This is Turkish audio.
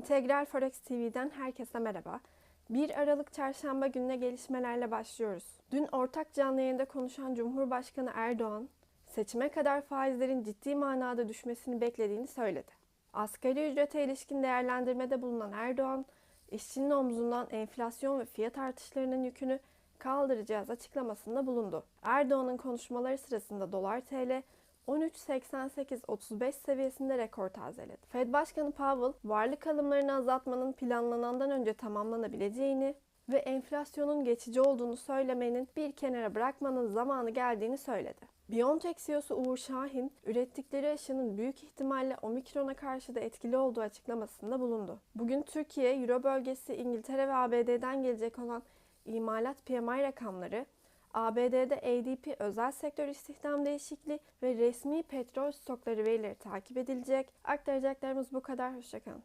İntegral Forex TV'den herkese merhaba. 1 Aralık Çarşamba gününe gelişmelerle başlıyoruz. Dün ortak canlı yayında konuşan Cumhurbaşkanı Erdoğan, seçime kadar faizlerin ciddi manada düşmesini beklediğini söyledi. Asgari ücrete ilişkin değerlendirmede bulunan Erdoğan, işçinin omzundan enflasyon ve fiyat artışlarının yükünü kaldıracağız açıklamasında bulundu. Erdoğan'ın konuşmaları sırasında dolar TL 13.88-35 seviyesinde rekor tazeledi. Fed Başkanı Powell, varlık alımlarını azaltmanın planlanandan önce tamamlanabileceğini ve enflasyonun geçici olduğunu söylemenin bir kenara bırakmanın zamanı geldiğini söyledi. BioNTech CEO'su Uğur Şahin, ürettikleri aşının büyük ihtimalle omikrona karşı da etkili olduğu açıklamasında bulundu. Bugün Türkiye, Euro bölgesi, İngiltere ve ABD'den gelecek olan imalat PMI rakamları, ABD'de ADP özel sektör istihdam değişikliği ve resmi petrol stokları verileri takip edilecek. Aktaracaklarımız bu kadar. Hoşçakalın.